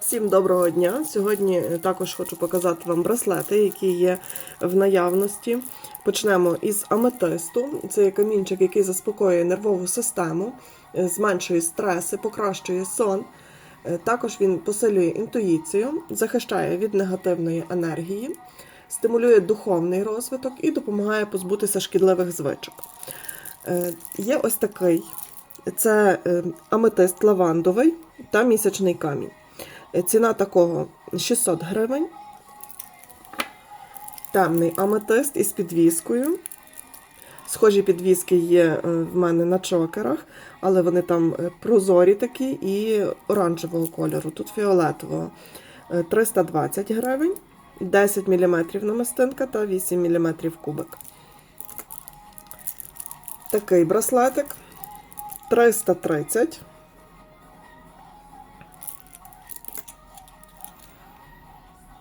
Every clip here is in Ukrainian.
Всім доброго дня! Сьогодні також хочу показати вам браслети, які є в наявності. Почнемо із аметисту. Це камінчик, який заспокоює нервову систему, е, зменшує стреси, покращує сон. Е, Також він посилює інтуїцію, захищає від негативної енергії, стимулює духовний розвиток і допомагає позбутися шкідливих звичок. Е, Є ось такий: це е, аметист лавандовий та місячний камінь. Е, Ціна такого 600 гривень. Темний аметист із підвіскою. Схожі підвіски є е, в мене на чокерах, але вони там е, прозорі такі і оранжевого кольору, тут фіолетового. Е, 320 гривень, 10 мм намистинка та 8 мм кубик. Такий браслетик 330.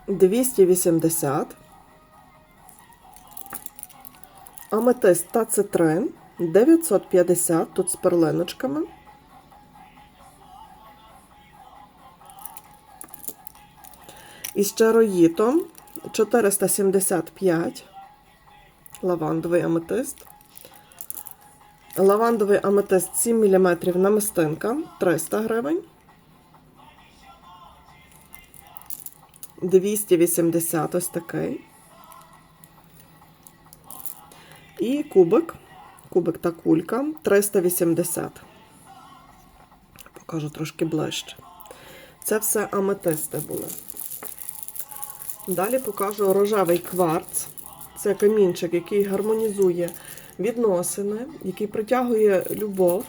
Двісті вісімдесят. Аметист та цитрин 950, тут з перлиночками. Із чароїтом 475 лавандовий аметист. Лавандовий аметист 7 мм намистинка 300 гривень. 280 ось такий. І кубик. Кубик та кулька 380. Покажу трошки ближче. Це все аметисти були. Далі покажу рожевий кварц. Це камінчик, який гармонізує відносини, який притягує любов.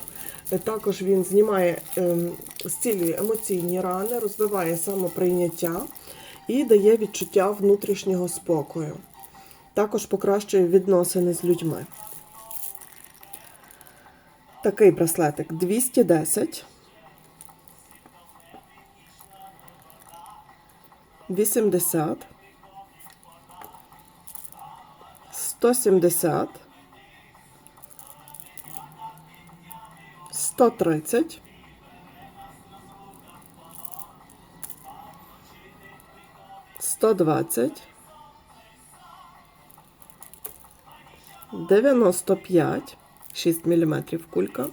Також він знімає, ем, зцілює емоційні рани, розвиває самоприйняття і дає відчуття внутрішнього спокою. Також покращує відносини з людьми. Такий браслетик 210. 80. 170. 130. 120. 95, 6 мм кулька.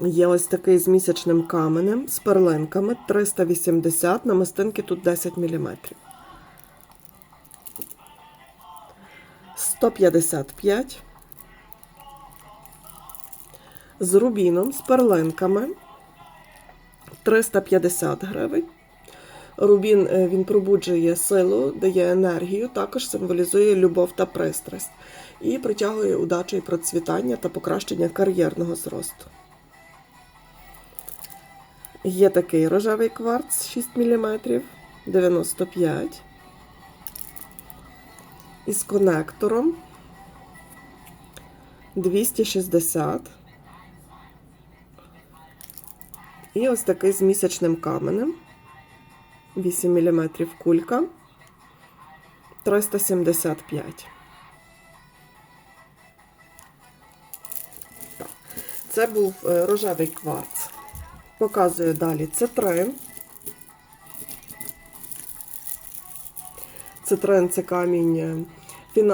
Є ось такий з місячним каменем, з перлинками 380, намистинки тут 10 мм. 155. З рубіном, з перлинками 350 гривень. Рубін е, він пробуджує силу, дає енергію, також символізує любов та пристрасть і притягує удачу і процвітання та покращення кар'єрного зросту. Є такий рожевий кварц 6 мм 95 із конектором 260. І ось такий з місячним каменем. 8 мм кулька 375. Це був е, рожевий кварц. Показую далі цитрин. Цитрин це камінь,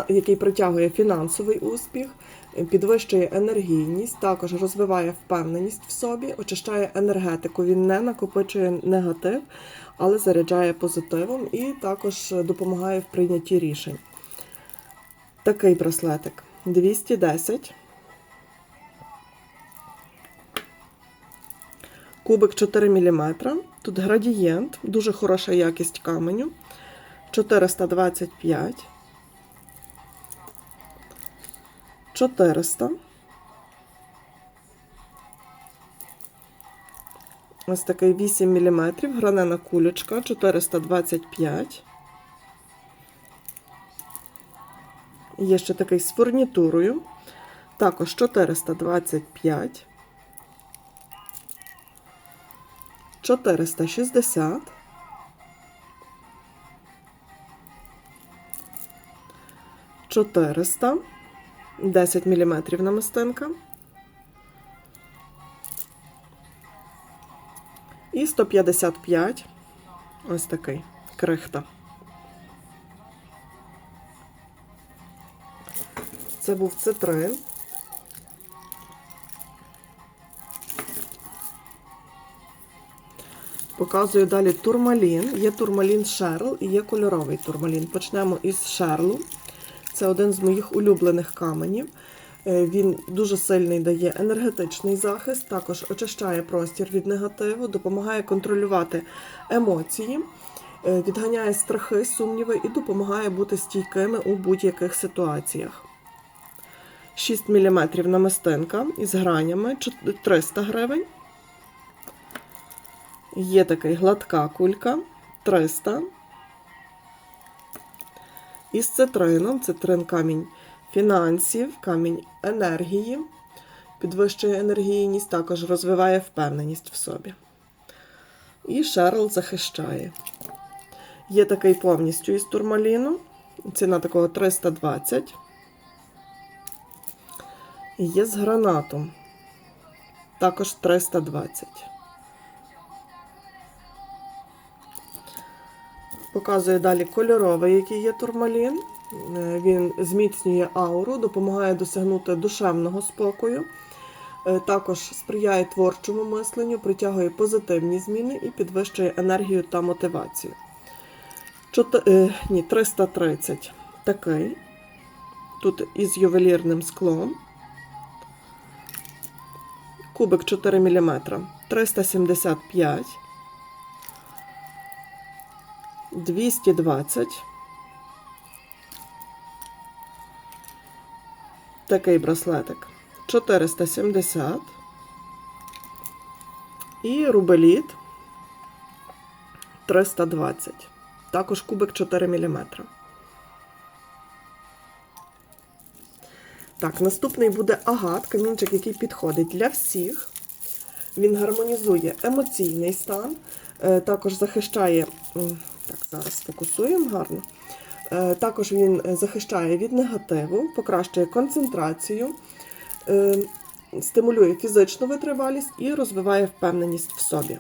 який притягує фінансовий успіх, підвищує енергійність, також розвиває впевненість в собі, очищає енергетику. Він не накопичує негатив, але заряджає позитивом і також допомагає в прийнятті рішень. Такий браслетик 210. Кубик 4 мм. Тут градієнт, дуже хороша якість каменю. 425. 400. Ось такий 8 мм, гранена кулечка 425. Є ще такий з фурнітурою. Також 425. 460. 400. 10 мм намистинка. І 155 ось такий крихта. Це був цитрин. Показую далі турмалін. Є турмалін Шерл і є кольоровий турмалін. Почнемо із шерлу. Це один з моїх улюблених каменів. Е, Він дуже сильний дає енергетичний захист, також очищає простір від негативу, допомагає контролювати емоції, е, відганяє страхи, сумніви і допомагає бути стійкими у будь-яких ситуаціях. 6 мм намистинка із гранями 300 гривень. Є такий гладка кулька 300. Із цитрином, цитрин камінь фінансів, камінь енергії, підвищує енергійність, також розвиває впевненість в собі. І шерл захищає. Є такий повністю із турмаліну. Ціна такого 320. І є з гранатом. Також 320. Показує далі кольоровий, який є турмалін. Е, Він зміцнює ауру, допомагає досягнути душевного спокою. Е, Також сприяє творчому мисленню, притягує позитивні зміни і підвищує енергію та мотивацію. Чот... е, Ні, 330 такий. Тут із ювелірним склом. Кубик 4 мм. 375. 220. Такий браслетик. 470. І рубеліт 320. Також кубик 4 мм. Так, наступний буде агат, камінчик, який підходить для всіх. Він гармонізує емоційний стан, е, також захищає. Так, зараз фокусуємо гарно. Е, Також він е, захищає від негативу, покращує концентрацію, е, стимулює фізичну витривалість і розвиває впевненість в собі.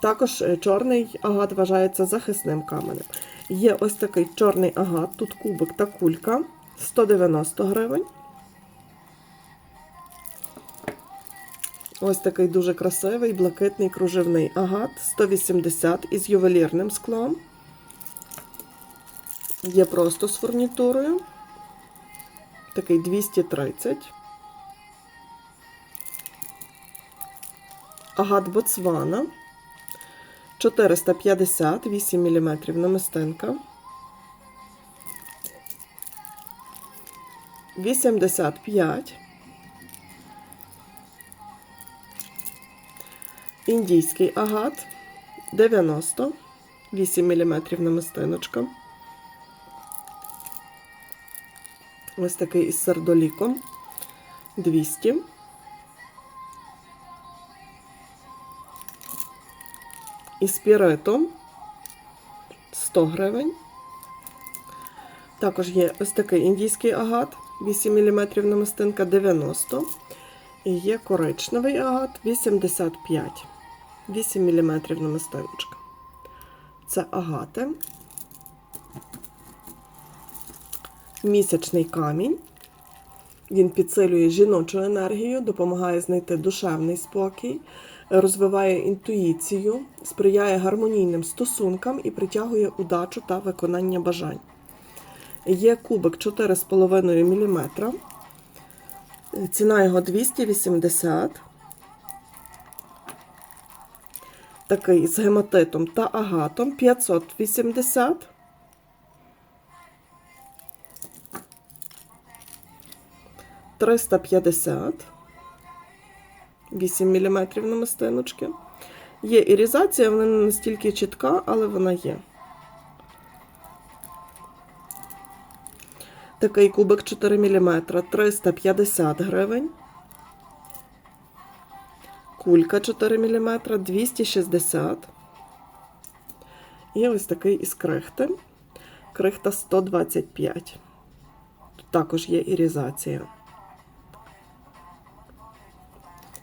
Також чорний агат вважається захисним каменем. Є ось такий чорний агат, тут кубик та кулька 190 гривень. Ось такий дуже красивий блакитний кружевний агат 180 із ювелірним склом. Є просто з фурнітурою. Такий 230. Агат Боцвана. 450, 8 мм намистинка. 85. Індійський агат 90, 8 мм намистиночка. Ось такий із сердоліком 200. І спіритом 100 гривень. Також є ось такий індійський агат 8 мм намистинка 90. І є коричневий агат 85. 8 мм намистиночка. Це агати. Місячний камінь. Він підсилює жіночу енергію, допомагає знайти душевний спокій, розвиває інтуїцію, сприяє гармонійним стосункам і притягує удачу та виконання бажань. Є кубик 4,5 мм. Ціна його 280. Такий з гематитом та агатом 580. Триста п'ятдесят. 8 мм намистиночки. Є ірізація, вона не настільки чітка, але вона є. Такий кубик 4 мм 350 гривень. Кулька 4 мм 260. І ось такий із крихти. Крихта 125. Тут також є ірізація.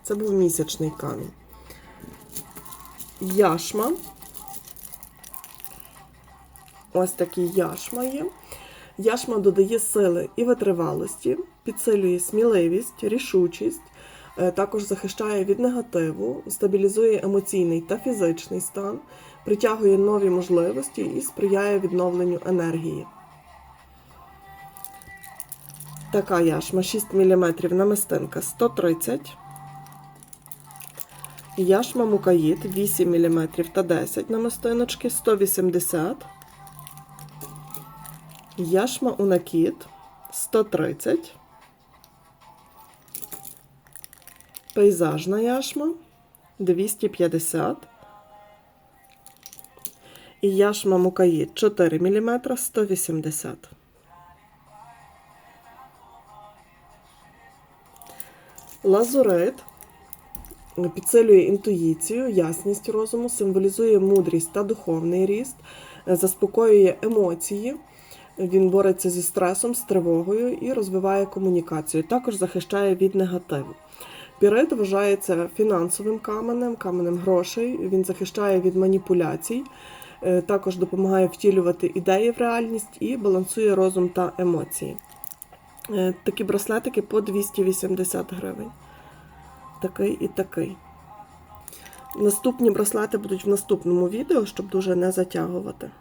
Це був місячний камінь. яшма. Ось такий яшма є. Яшма додає сили і витривалості, підсилює сміливість, рішучість, також захищає від негативу, стабілізує емоційний та фізичний стан, притягує нові можливості і сприяє відновленню енергії. Така яшма 6 мм намистинка 130 Яшма мукаїд 8 мм та 10 намистиночки 180 Яшма унакіт 130 Пейзажна яшма 250 і яшма мукаїд 4 мм 180 Лазурит підсилює інтуїцію, ясність розуму, символізує мудрість та духовний ріст, заспокоює емоції. Він бореться зі стресом, з тривогою і розвиває комунікацію. Також захищає від негативу. Пірит вважається фінансовим каменем, каменем грошей. Він захищає від маніпуляцій, е, також допомагає втілювати ідеї в реальність і балансує розум та емоції. Е, Такі браслетики по 280 гривень. Такий і такий. Наступні браслети будуть в наступному відео, щоб дуже не затягувати.